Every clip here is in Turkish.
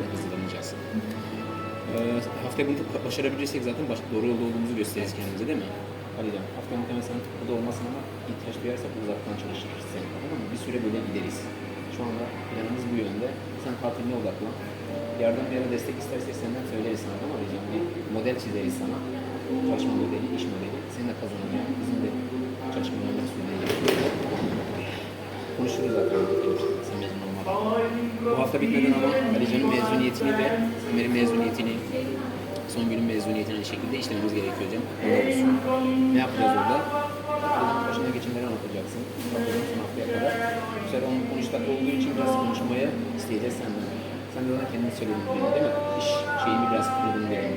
hazır hazırlanacağız. Ee, haftaya bunu başarabilirsek zaten baş, doğru yolda olduğumuzu gösteririz kendimize değil mi? Halil'im haftaya muhtemelen sen burada olmasın ama ihtiyaç duyarsak uzaktan çalışırız seni tamam mı? Bir süre böyle gideriz. Şu anda planımız bu yönde. Sen tatiline odaklan. Yardım ya da destek istersek senden söyleriz sana tamam mı? Halil'im? Bir model çizeriz sana. Çalışma modeli, iş modeli. Senin de kazanacağın, bizim de çalışma modeli söyleyeceğiz. Konuşuruz zaten. Sen mezun olmadan. Bu hafta bitmeden ama Alican'ın mezuniyetini ve Ömer'in mezuniyetini, son günün mezuniyetini aynı şekilde işlememiz gerekiyor hocam. Olsun. Ne yapacağız orada? Alican'ın başına geçenleri anlatacaksın. Bakalım son haftaya kadar. Bu sefer onun konuştak olduğu için biraz konuşmaya isteyeceğiz senden. Sen de ona kendin söyledin değil mi? İş şeyimi biraz kırdın benim.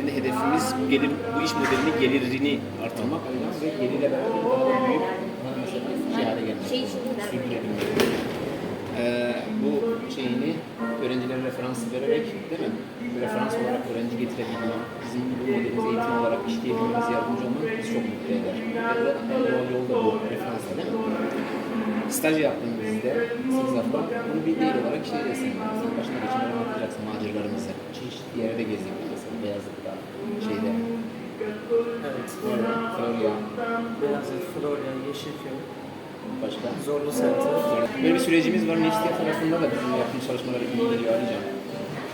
Nihayetinde hedefimiz bu gelir, bu iş modelini gelirini artırmak ve gelirle beraber daha da büyük şey hale gelmek. Şey. Ee, bu şeyini öğrencilere referans vererek değil mi? Referans olarak öğrenci getirebilme, bizim bu modelimize eğitim olarak işleyebilmemize yardımcı olmak bizi çok mutlu eder. Ve en doğal yol da bu referansla değil mi? Staj yaptığımızda 8 hafta bunu bir değil olarak şey desin. Sen başına geçenleri anlatacaksın maceralarımızı. Çeşitli yerde gezdik mesela Beyazıt'ta, şeyde, Evet. Florya, Beyazıt, Florya, Yeşilköy, başka. Zorlu Center. Böyle bir sürecimiz var. Nefsiye tarafında da bizim yaptığımız çalışmaları iyi geliyor arayacağım.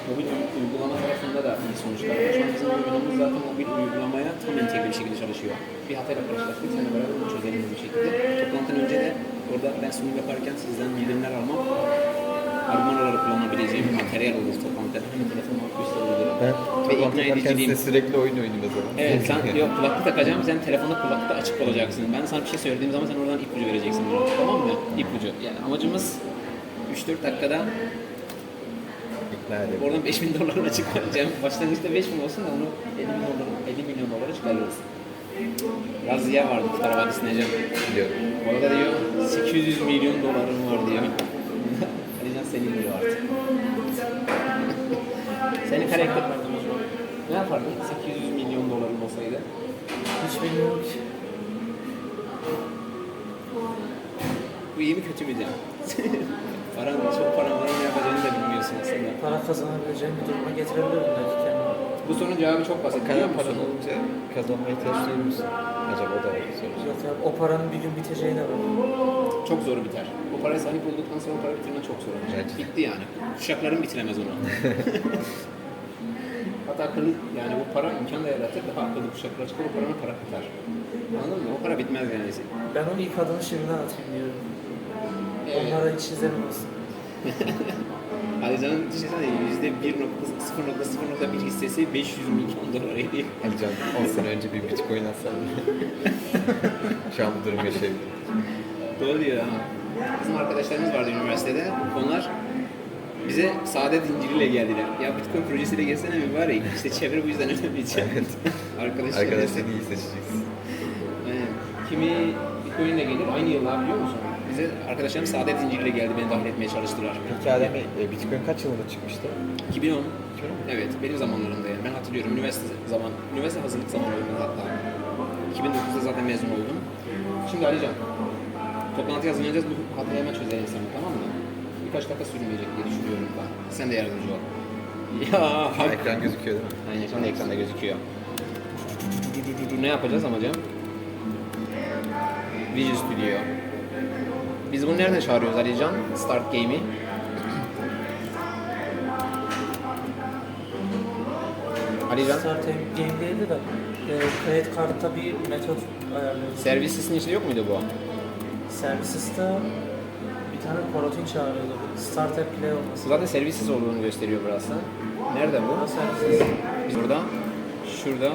Mobil uygulama tarafında da iyi sonuçlar var. Şu an bizim uygulamamız zaten mobil uygulamaya tam entegre bir şekilde çalışıyor. Bir hatayla karşılaştık. Seninle beraber bunu çözelim bir şekilde. Toplantıdan önce de orada ben sunum yaparken sizden bildirimler almam. Argüman olarak kullanabileceğim bir materyal olur toplantıda. Hemen telefonuma gösterebilirim. Ben Ve ikna ediciliğim. size sürekli oyun oynayayım o zaman. Evet sen yok kulaklık takacağım sen telefonda kulaklıkta açık olacaksın. Ben sana bir şey söylediğim zaman sen oradan ipucu vereceksin bana. Tamam mı? İpucu. Yani amacımız 3-4 dakikada edeyim. oradan 5000 dolarına çıkaracağım. Başlangıçta 5000 olsun da onu 50 milyon dolar, 50 milyon dolara çıkarırız. Razıya vardı Kurtar Vadisi'ne. Biliyorum. Orada diyor 800 milyon dolarım var diyor. Senin diyor artık. Senin karakter ne yapardın 800 milyon doların olsaydı? Hiç bilmiyorum ki. Bu iyi mi kötü mü Cem? paran, çok paran var ne yapacağını da bilmiyorsun aslında. Para kazanabileceğim bir duruma getirebilirim belki. Bu sorunun cevabı çok basit. Biliyor musun? paran olunca kazanmaya ihtiyaç musun? Acaba o da var bir soru. Yok ya o paranın bir gün biteceği de var. Çok zor biter. O paraya sahip olduktan sonra o para bitirmen çok zor olacak. Evet. Bitti yani. Kuşakların bitiremez onu. Hatta akıllı yani bu para imkan da yaratır. Daha akıllı kuşaklar çıkar o paranın para biter. Anladın mı? O para bitmez yani. Ben onu ilk adımı şimdiden atayım diyorum. Evet. Onlara hiç olsun. Alican'ın düşünsene yüzde 1.0.0.1 hissesi 500 milyon dolar ediyor. Alican 10 sene önce bir bitcoin atsan. Şu an bu durum yaşayabilirim. Doğru diyor ha. Bizim arkadaşlarımız vardı üniversitede. Onlar bize saadet zinciriyle geldiler. Ya Bitcoin projesiyle gelsene mübarek. İşte çevre bu yüzden önemli. Evet. Arkadaşlar. Arkadaşlarını iyi seçeceksin. Aynen. Kimi Bitcoin'le gelir aynı yıllar biliyor musun? Bize arkadaşlarım saadet zinciriyle geldi beni dahil etmeye çalıştılar. Bey, e, bitcoin kaç yılında çıkmıştı? 2010. 2010 mu? Evet benim zamanlarımda yani. Ben hatırlıyorum üniversite zaman, üniversite hazırlık zamanlarında hatta. 2009'da zaten mezun oldum. Şimdi Alican, toplantı hazırlayacağız. Bu hatayı hemen çözelim sana tamam mı? Birkaç dakika sürmeyecek diye düşünüyorum ben. Sen de yardımcı ol. Ya hak. Ekran gözüküyor değil mi? Aynen şu anda ekranda gözüküyor. Ne yapacağız amacım? Visual Studio. Biz bunu nereden çağırıyoruz Alican? Start Game'i. Alican, Start game değildi de e, kredi kartta bir metot ayarlıyoruz. servis içinde yok muydu bu? Services'ta bir tane korotin çağırıyordu. Startup Play olması. Zaten servisiz olduğunu gösteriyor burası. Nerede bu? Ama Services. Biz burada, şurada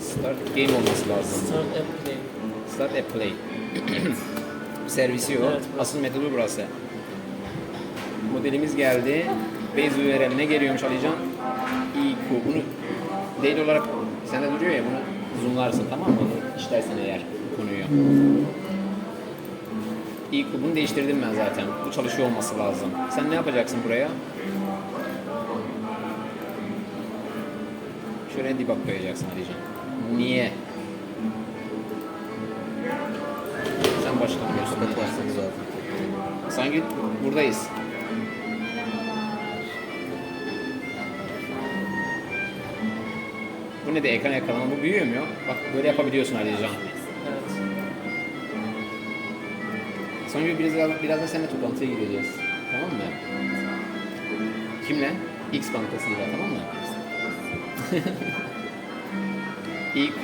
Start Game olması lazım. Start App Play. Start App Play. servisi yok. Evet, burası. Asıl metodu burası. Modelimiz geldi. Base URL'ine geliyormuş Alican. IQ. Bunu değil olarak sende duruyor ya bunu zoomlarsın tamam mı? Bunu işlersen eğer konuyu. İlk bunu değiştirdim ben zaten. Bu çalışıyor olması lazım. Sen ne yapacaksın buraya? Şuraya debug koyacaksın Alican. Niye? Başlamıyorsun. Kapatırsanız zaten. Sanki buradayız. Bu ne de ekran yakalama bu büyüyor mu? Bak böyle yapabiliyorsun Alican. Evet. Sonra biraz, biraz da seninle toplantıya gideceğiz. Tamam mı? Kimle? X bankasıyla tamam mı? İQ.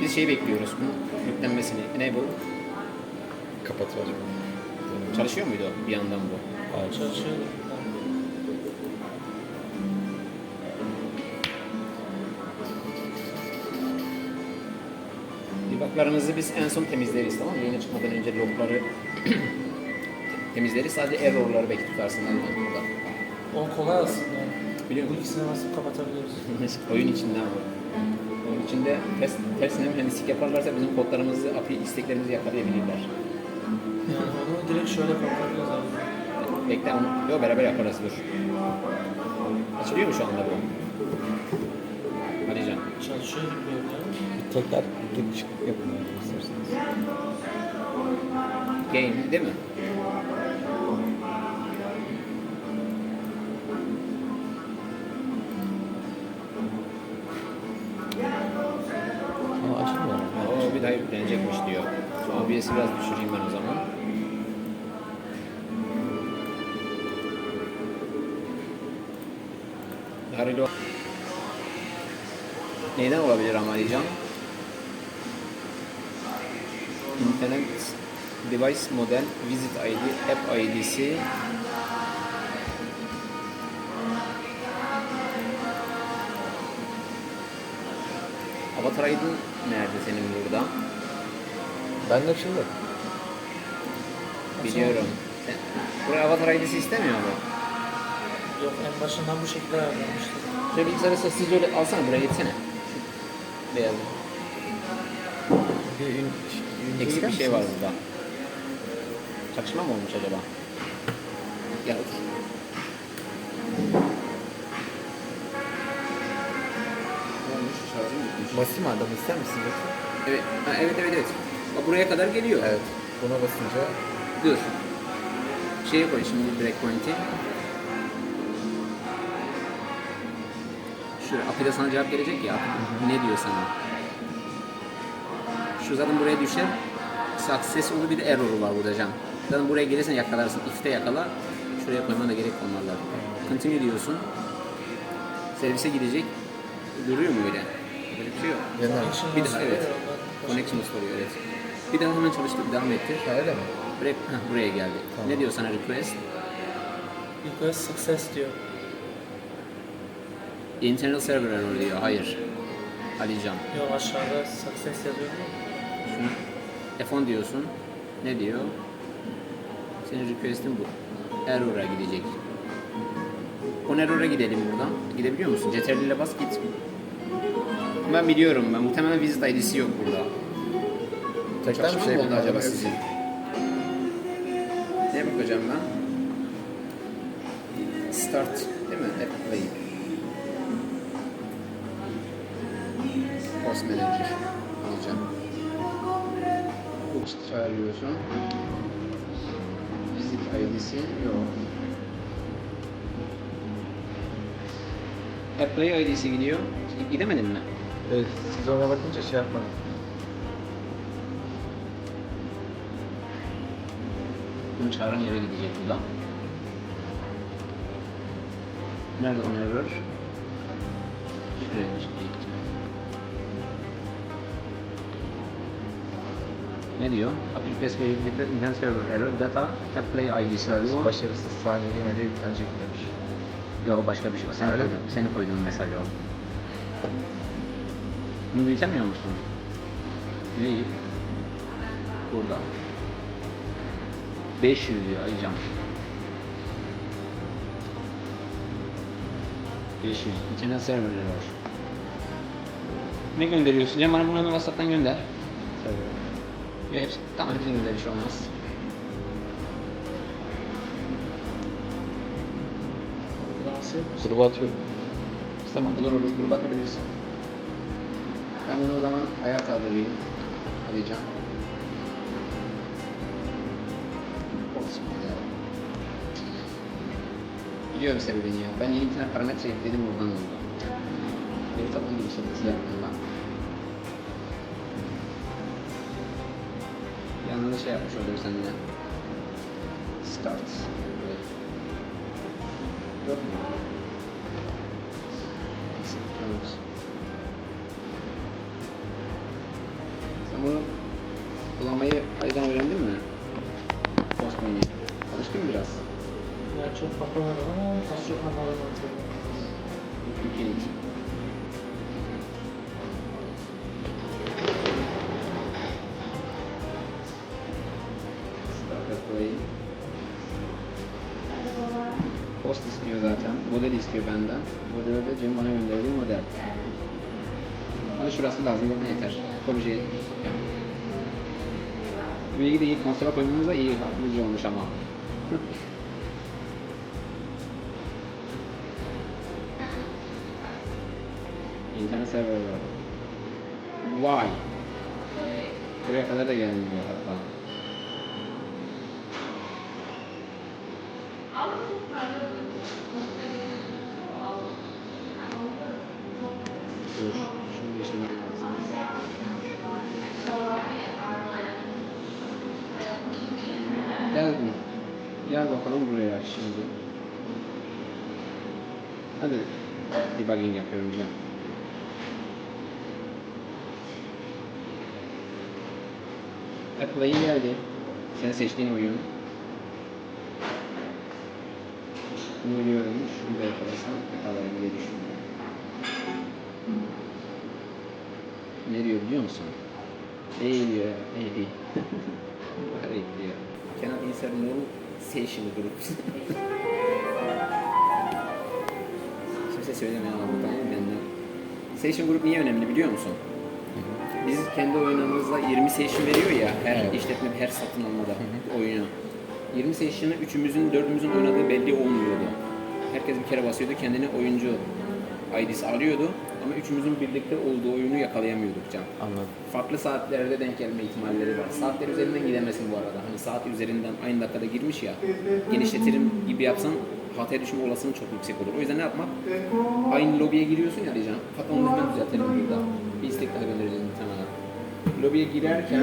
Biz şey bekliyoruz bunun yüklenmesini. Enable. Kapatır. Çalışıyor muydu bir yandan bu? Çalışıyor. Debuglarımızı biz en son temizleriz tamam mı? Yayına çıkmadan önce logları temizleriz. Sadece errorları belki tutarsın Alican burada. O kolay aslında. Biliyor Bu musun? ikisini nasıl kapatabiliyoruz? Oyun içinde ama. Oyun içinde ters, tersine mühendislik yaparlarsa bizim kodlarımızı, API isteklerimizi yakalayabilirler. Yani onu direkt şöyle kapatabiliyoruz abi. Bekle onu. Yok beraber yaparız dur. Açılıyor mu şu anda bu? Hadi can. Çalışıyor gibi görünüyor. Tekrar gir çık yapın isterseniz. Game değil mi? Ama açılmıyor. Bir daha yüklenecekmiş diyor. Şu biraz düşüreyim ben o zaman. Harilo Neyden olabilir ama Alican? İnternet Device Model Visit ID App ID'si Avatar ID'in nerede senin burada? Ben de açıldı. Biliyorum. Sen, buraya Avatar ID'si istemiyor mu? Yok en başından bu şekilde ayarlanmıştı. Şöyle bilgisayarı sessizce öyle alsana buraya gitsene. Şu Beyaz. Bir ün, ün Eksik bir şey var burada. Çakışma mı olmuş acaba? Gel otur. Basayım adam ister misin? Evet, ha, evet, evet, evet. Bak buraya kadar geliyor. Evet. Buna basınca Dur. Şeye koy şimdi breakpoint'i. Şuraya API'de sana cevap gelecek ya. Ne diyor sana? Şu zaten buraya düşer. Success olur bir de error var burada can. Zaten buraya gelirsen yakalarsın. If'te yakala. Şuraya koyman da gerek olmalı. Continue diyorsun. Servise gidecek. Duruyor mu öyle? Böyle bir şey yok. genel. Bir daha, evet. oluyor ondan? Connection soruyor evet. Bir daha hemen çalıştır, devam ettir. Ha öyle mi? Buraya, buraya geldi. Tamam. Ne diyor sana request? Request success diyor. Internal server error diyor. Hayır. Alican. Yok aşağıda success yazıyor mu? Şunu F10 diyorsun. Ne diyor? Senin request'in bu. Error'a gidecek. On error'a gidelim buradan. Gidebiliyor musun? Ctrl ile bas git. Ben biliyorum ben. Muhtemelen visit ID'si yok burada. Tekrar bir şey mı oldu yapalım. acaba sizin? Ne bakacağım ben? Start değil mi? App Play. Post Manager alacağım. Bookst çağırıyorsun. Visit ID'si yok. App Play ID'si gidiyor. Gidemedin mi? Evet, siz ona bakınca şey yapmadım. Bunu çağıran yere gidecek buradan. Nerede on error? Şuraya gidecek. Ne diyor? Application created internet server error data app play ID'si arıyor. Başarısız saniye yemede yüklenecek demiş. Yok başka bir şey. Sen Öyle koydun, seni koyduğun mesaj o. Bunu büyütemiyor musun? Değil. Burada. 500 diyor Alican. 500. İçine serverleri var. Ne gönderiyorsun? Cem bana bunu WhatsApp'tan gönder. Ya hepsi, tamam hepsini gönder bir şey olmaz. Gruba atıyorum. Tamam olur olur gruba atabilirsin. Ben bunu o zaman ayağa kaldırayım. Hadi Can. Biliyorum sebebini ya. Ben yeni bir tane parametre ekledim buradan oldu. Veri tabanı genişletmesi yaptım ben. Yanında şey yapmış oluyor seninle. Start. Bunu kullanmayı aydan öğrendin mi? Postman'i. Alıştın mı biraz? Yani çok bakamadım ama az çok. Start Play. Post istiyor zaten. Model istiyor benden. Model de Cem bana gönderdiği model. Bana şurası lazım. Bana yeter. Yani. Bilgi de iyi konsola koymamız da iyi yardımcı olmuş ama. İnternet server var. Vay. Buraya kadar da geldi bu hatta. Dur, gel bakalım buraya şimdi. Hadi debugging yapıyorum gel. Apple'a iyi geldi. Senin seçtiğin oyun. Bunu biliyorum. Şunu da yakalasam yakalarım diye düşünüyorum. Ne diyor biliyor musun? Var iyi diyor. Cannot insert no session groups. Kimse söylemeyen mı benden? Session group niye önemli biliyor musun? Biz kendi oyunumuzda 20 session veriyor ya her Evet. işletme her satın almada oyunu. 20 session'ı üçümüzün dördümüzün oynadığı belli olmuyordu. Herkes bir kere basıyordu kendine oyuncu ID'si arıyordu ama üçümüzün birlikte olduğu oyunu yakalayamıyorduk can. Anladım. Farklı saatlerde denk gelme ihtimalleri var. Saatler üzerinden gidemezsin bu arada. Hani saat üzerinden aynı dakikada girmiş ya. Genişletirim gibi yapsan hataya düşme olasılığı çok yüksek olur. O yüzden ne yapmak? Aynı lobiye giriyorsun ya Alican. Hatta onu hemen düzeltelim burada. Bir istek daha göndereceğiz muhtemelen. Lobiye girerken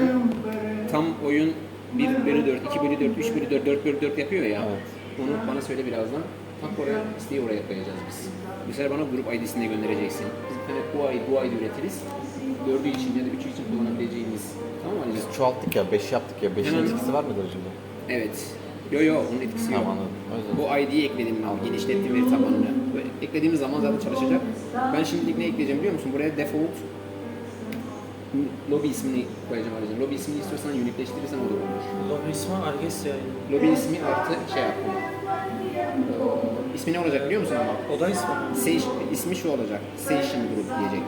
tam oyun 1 bölü 4, 2 bölü 4, 3 bölü 4, 4 bölü 4 yapıyor ya. Evet. Onu bana söyle birazdan. Tak oraya, isteği oraya koyacağız biz. Bu sefer bana grup ID'sini de göndereceksin. Biz bir tane bu ID, bu ID üretiriz. Dördü için ya da üçü için kullanabileceğimiz. Tamam mı? Biz çoğalttık ya, 5 yaptık ya. 5'in Hemen- etkisi var mıdır acaba? Evet. Yo yo onun etkisi yok. Tamam anladım. O yüzden. Bu ID'yi ekledim ben, genişlettim veri tabanını. Böyle eklediğimiz zaman zaten çalışacak. Ben şimdi ne ekleyeceğim biliyor musun? Buraya default lobby ismini koyacağım arayacağım. Lobby ismini istiyorsan uniqueleştirirsen o da olur. Lobi ismi Argesia. Lobby ismi artı şey yap. Ee, ismi ne olacak biliyor musun ama? Oda ismi. mi? Session, ismi şu olacak. Session Group diyecek.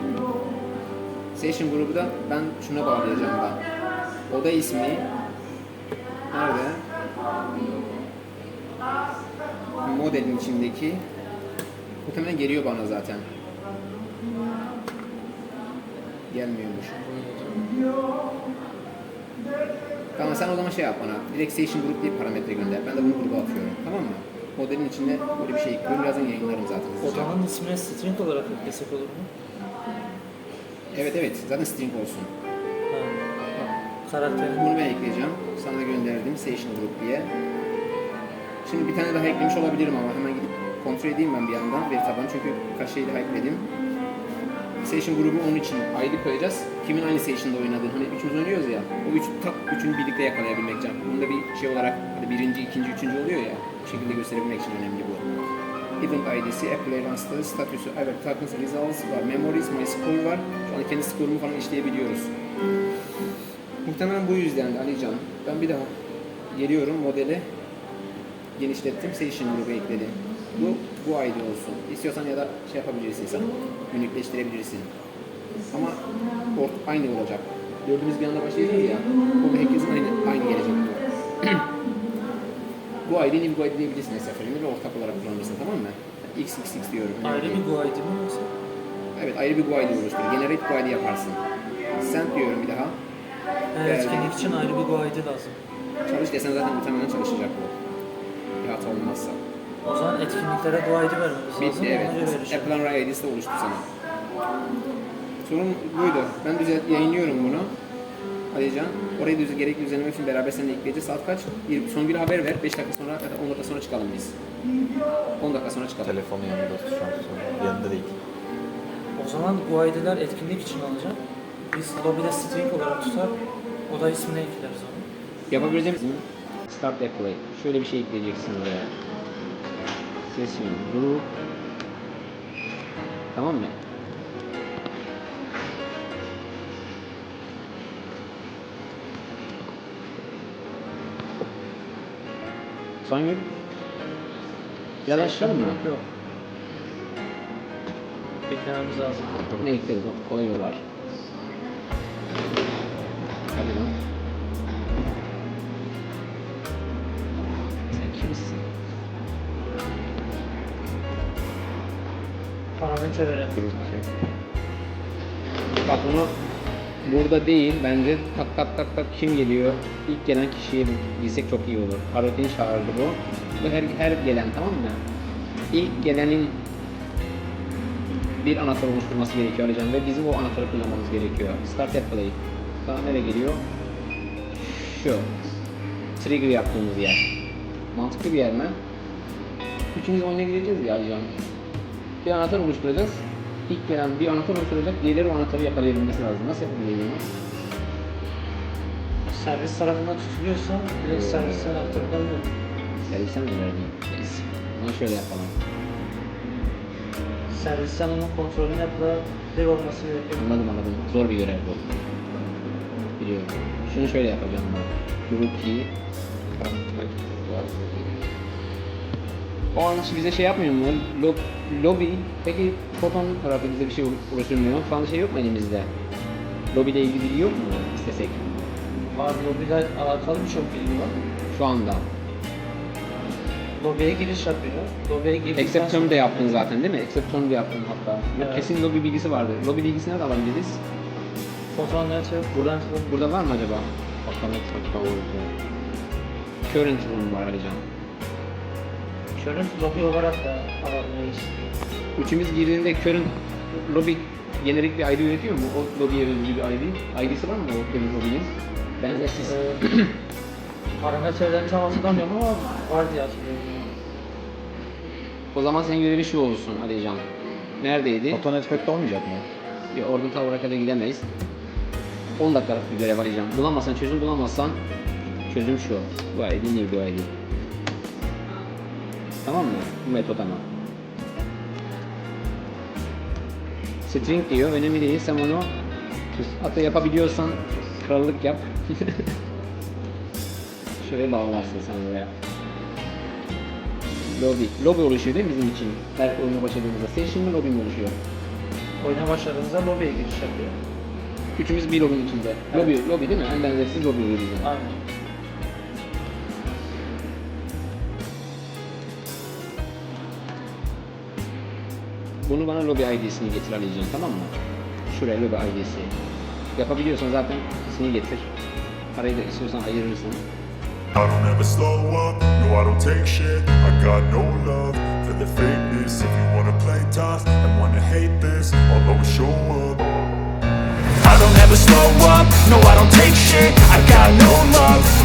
Session grubu da ben şuna bağlayacağım ben. Oda ismi nerede? Modelin içindeki muhtemelen geliyor bana zaten. Gelmiyormuş. Tamam sen o zaman şey yap bana. Direkt Session Group diye parametre gönder. Ben de bunu gruba atıyorum. Tamam mı? Modelin içinde böyle bir şey ekliyorum. Birazdan yayınlarım zaten. Odanın ismini string olarak eklesek olur mu? Evet evet zaten string olsun. Ha. Karakterin. Bunu ben ekleyeceğim. Sana gönderdim Session Group diye. Şimdi bir tane daha eklemiş olabilirim ama hemen gidip kontrol edeyim ben bir yandan veri tabanı çünkü kaç şeyi daha ekledim. Session grubu onun için ID koyacağız. Kimin aynı session'da oynadığını, hani üçümüz oynuyoruz ya, o üç, tak üçünü birlikte yakalayabilmek can. Bunda bir şey olarak hani birinci, ikinci, üçüncü oluyor ya, şekilde gösterebilmek için önemli bu. Event ID'si, Apple Advanced'ı, statüsü, evet, Tokens Results var, Memories, My Score var. Şu an kendi skorumu falan işleyebiliyoruz. Muhtemelen bu yüzden de Alican. Ben bir daha geliyorum modeli genişlettim. Session grubu ekledim. Bu bu ID olsun. İstiyorsan ya da şey yapabilirsin sen. Unikleştirebilirsin. Ama port aynı olacak. Gördüğümüz bir anda başlayacağız ya. O herkesin aynı, aynı gelecek bu. bu ID'ni bu ID diyebilirsin mesela. Ve ortak olarak kullanırsın tamam mı? XXX diyorum. Ayrı bir GUID mi yoksa? Evet ayrı bir GUID oluştur. Generate GUID yaparsın. Send diyorum bir daha. Her etkinlik için ayrı bir GUID lazım. Çalış desen zaten muhtemelen çalışacak bu. Bir hata olmazsa. O zaman etkinliklere GUID vermemiz lazım. Bitti evet. Apple'ın Ray ID'si de oluştu sana. Sorun buydu. Ben düzelt yayınlıyorum bunu. Alican. Orayı düz gerekli düzenleme için beraber seninle ekleyeceğiz. Saat kaç? Bir, son bir haber ver. 5 dakika sonra ya da 10 dakika sonra çıkalım biz. 10 dakika sonra çıkalım. Telefonu yanında tut şu an. sonra. Yanında değil. O zaman GUID'ler etkinlik için alacağım. Biz lobby'de string olarak tutar. O da ismine ekleriz onu. Yapabileceğimiz mi? Start Apply. Şöyle bir şey ekleyeceksin oraya. Session, group. Tamam mı? Ya da açalım mı? Yok. Beklememiz lazım. Ne ekleriz? O koyuyorlar. Hadi lan. Sen kimsin? Parametre verelim. Bak bunu burada değil bence tak tak tak tak kim geliyor? İlk gelen kişiyi bilsek çok iyi olur. Parotin çağırdı bu. Bu her, her gelen tamam mı? İlk gelenin bir anahtar oluşturması gerekiyor Alican ve bizim o anahtarı kullanmamız gerekiyor. Start at play. Daha nereye geliyor? Şu. Trigger yaptığımız yer. Mantıklı bir yer mi? Üçümüz oyuna gireceğiz ya Alican. Bir anahtar oluşturacağız. İlk gelen bir anahtar oluşturacak, diğerleri o anahtarı yakalayabilmesi lazım. Nasıl yapabiliriz bunu? Servis tarafından tutuluyorsa direkt servisten aktarılabilir. Servisten mi verdiğin? Neyse. Bunu şöyle yapalım. Servisten onun kontrolünü yapılabilir olması gerekiyor. Anladım anladım. Zor bir görev bu. Biliyorum. Şunu şöyle yapacağım ben. Group key. O an bize şey yapmıyor mu? Lob, lobby. Peki Photon tarafı bize bir şey oluşturmuyor. Şu anda şey yok mu elimizde? Lobby ile ilgili bilgi yok mu istesek? Var lobby'de alakalı birçok bilgi var. Şu anda. Lobby'ye giriş yapıyor. Lobby'ye girdikten Except term sonra- de yaptın zaten değil mi? Except term de yaptın hatta. Evet. Kesin lobby bilgisi vardı. Lobby bilgisini nerede alabiliriz? Foton network buradan tutulur. Burada var mı acaba? Bakalım. Current room var Alican. Current lobby olarak da alamayız. Üçümüz girdiğinde current lobby generik bir ID üretiyor mu? O lobby'ye özgü bir ID. ID'si var mı o current lobby'nin? Benzersiz. Ee, parametrelerini tam hatırlamıyorum ama var diye hatırlıyorum. o zaman senin görevi şu olsun Alican. Neredeydi? Foton Network'te olmayacak mı? Bir oradan ta oraya kadar gidemeyiz. 10 dakikalık bir görev arayacağım. Bulamazsan çözüm bulamazsan çözüm şu. Bu ID değil bu ID. Tamam mı? Bu metot ama. String diyor. Önemli değil. Sen onu hatta yapabiliyorsan krallık yap. Şöyle bağlarsın sen oraya. Lobby. Lobby oluşuyor değil mi bizim için? Her oyunu başladığımızda. Session mi lobby mi oluşuyor? Oyuna başladığınızda lobby'ye giriş yapıyor. Üçümüz bir lobinin içinde. Lobby, lobby değil mi? En benzersiz lobby oluyor bizim. Aynen. Bunu bana lobby ID'sini getir Ali'ciğim tamam mı? Şuraya lobby ID'si. Yapabiliyorsan zaten ikisini getir. Parayı da istiyorsan ayırırsın. I don't ever slow up, no I don't take shit I got no love for the fakeness If you wanna play tough and wanna hate this I'll always show up I don't ever slow up, no I don't take shit I got no love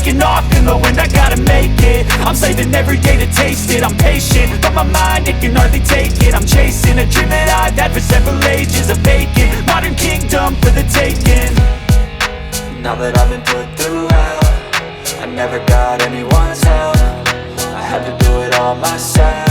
taking off in the wind I gotta make it, I'm saving every day to taste it. I'm patient, but my mind, it can hardly take it. I'm chasing a dream that I've had for several ages A vacant, modern kingdom for the taking. Now that I've been put through hell I never got anyone's help. I had to do it all myself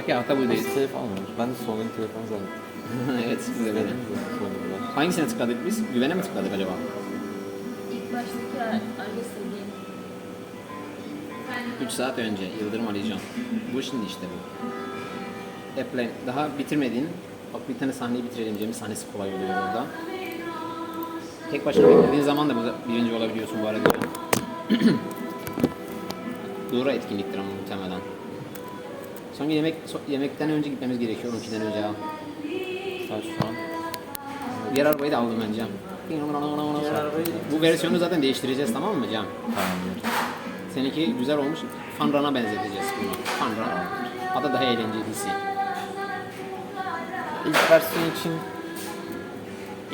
Sabahki hafta buradayız. Biz telefon almıyoruz. Ben de Sony'nin telefonu zannettim. evet siz de benim. Hangisine tıkladık biz? Güvene mi tıkladık acaba? İlk baştaki arge sevdiğim 3 saat önce Yıldırım Alican. Bu şimdi işte bu. Apple'e daha bitirmediğin, bak bir tane sahneyi bitirelim Cem'in sahnesi kolay oluyor orada. Tek başına beklediğin zaman da birinci olabiliyorsun bu arada. Doğru etkinliktir ama muhtemelen. Sonra yemek yemekten önce gitmemiz gerekiyor 12'den önce al. Saat şu an. Diğer arabayı da aldım ben Cem. Bu versiyonu zaten değiştireceğiz tamam mı Cem? Tamamdır. Seninki güzel olmuş. Fun Run'a benzeteceğiz bunu. Fun Run. Hatta daha eğlencelisi. İlk versiyon için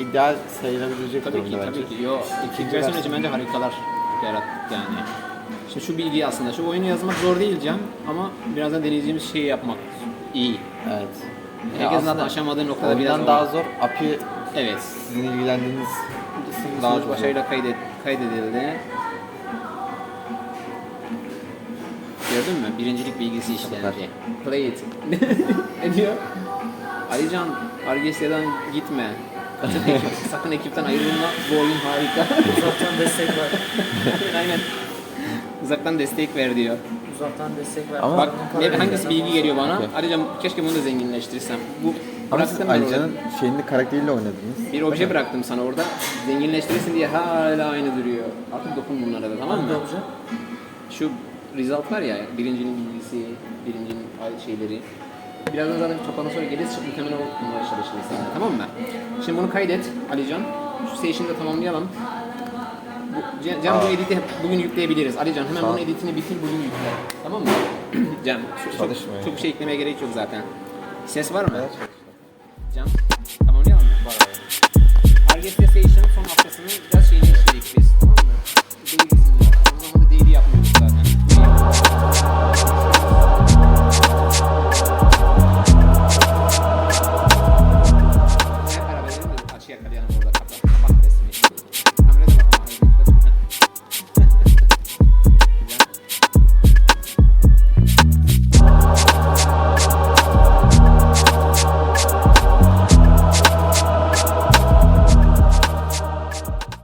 ideal sayılabilecek Tabii ki, bence. tabii ki. Yo, ikinci versiyon için bence harikalar yarattık yani. Şimdi şu bilgi aslında, şu oyunu yazmak zor değil Cem ama birazdan deneyeceğimiz şeyi yapmak iyi. Evet. Herkesin aslında aşamadığı noktada biraz oyundan daha zor. API Evet. sizin ilgilendiğiniz daha Sonuç çok zor. başarıyla kaydet, kaydedildi. Gördün mü? Birincilik bilgisi işlendi. Play it. ne diyor? Alican, Argesia'dan gitme. Sakın, ekip, sakın ekipten ayrılma. Bu oyun harika. uzaktan destek ver. Aynen. Uzaktan destek ver diyor. Uzaktan destek ver. Ama- Bak ne, hangisi bilgi geliyor bana? Okey. Alican keşke bunu da zenginleştirsem. Bu Ama siz bıraktım ben orada. Alican'ın şeyini karakteriyle oynadınız. Bir obje bıraktım sana orada. Zenginleştirirsin diye hala aynı duruyor. Artık dokun bunlara da tamam Hangi mı? obje? Şu result var ya, birincinin bilgisi, birincinin şeyleri. Birazdan zaten toplanma sonra geliriz, çok mükemmel olup bunlara çalışırız tamam mı? Şimdi bunu kaydet Alican. Şu session'ı da tamamlayalım. Bu, Cem, Cem bu editi bugün yükleyebiliriz. Alican hemen Tamam. bunun editini bitir bugün yükle. Tamam mı? Cem, çok, Çalışmıyor. çok bir şey eklemeye gerek yok zaten. Ses var mı? Evet. Cem, tamamlayalım mı? Var Argestia Station son haftasının biraz şeyini işledik